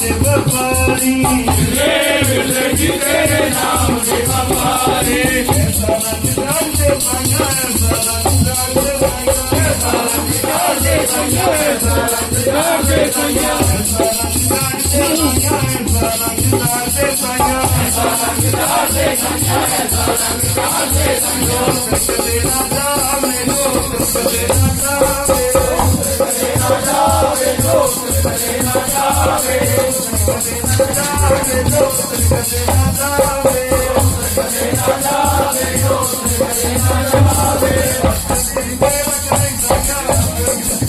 ਦੇ ਵਪਾਰੀ ਏ ਮਿਲ ਜੀ ਤੇਰੇ ਨਾਮ ਦੇ ਵਪਾਰੀ ਸਾਰਾ ਜਗਤ ਦੇ ਬੰਗਾ ਸਾਰਾ ਜਗਤ ਦੇ ਬੰਗਾ ਸਾਰਾ ਜਗਤ ਦੇ ਬੰਗਾ ਸਾਰਾ ਜਗਤ ਦੇ ਬੰਗਾ ਸਾਰਾ ਜਗਤ ਦੇ ਬੰਗਾ ਸਾਰਾ ਜਗਤ ਦੇ ਬੰਗਾ ਸਾਰਾ ਜਗਤ ਦੇ ਬੰਗਾ ਸਾਰਾ ਜਗਤ ਦੇ ਬੰਗਾ ਮੈਨੂੰ ਸਦੇ ਨਾ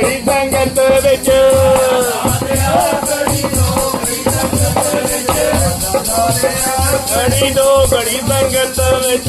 ਬੜੀ ਸੰਗਤ ਵਿੱਚ ਬੜੀ ਦੋ ਬੜੀ ਸੰਗਤ ਵਿੱਚ